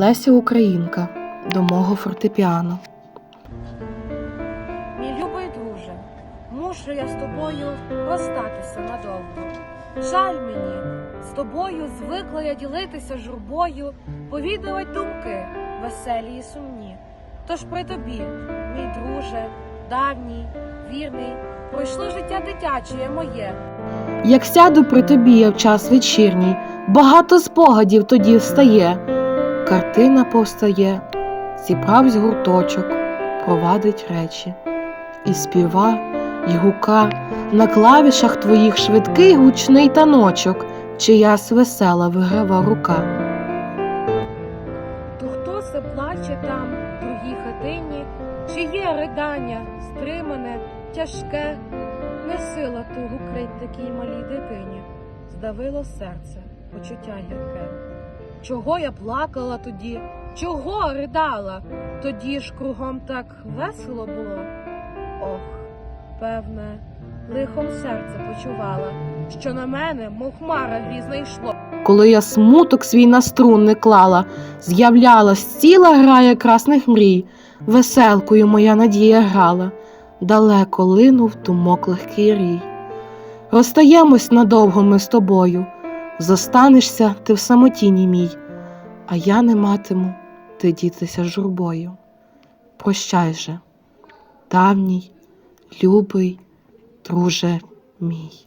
Леся Українка до мого фортепіано. Мій любий друже, мушу я з тобою розстатися надовго. Жаль мені, з тобою звикла я ділитися журбою, повідувати думки веселі і сумні. Тож при тобі, мій друже, давній, вірний, пройшло життя дитяче моє. Як сяду при тобі я в час вечірній, багато спогадів тоді встає. Картина повстає, зібравсь гурточок, провадить речі. І співа, і гука на клавішах твоїх швидкий гучний таночок, чиясь весела виграва рука. То хто се плаче там, в другій хатині, чи є ридання, стримане, тяжке, не сила тугу крить такій малій дитині, здавило серце, почуття гірке. Чого я плакала тоді, чого ридала? Тоді ж кругом так весело було. Ох, певне, лихом серце почувала, що на мене, мов хмара грізна йшло. Коли я смуток свій на струн не клала, з'являлась ціла грая красних мрій, веселкою моя надія грала, далеко линув думок легкий рій. Розстаємось надовго ми з тобою, зостанешся ти в самотіні мій, а я не матиму ти дітися журбою. Прощай же, давній, любий, друже мій.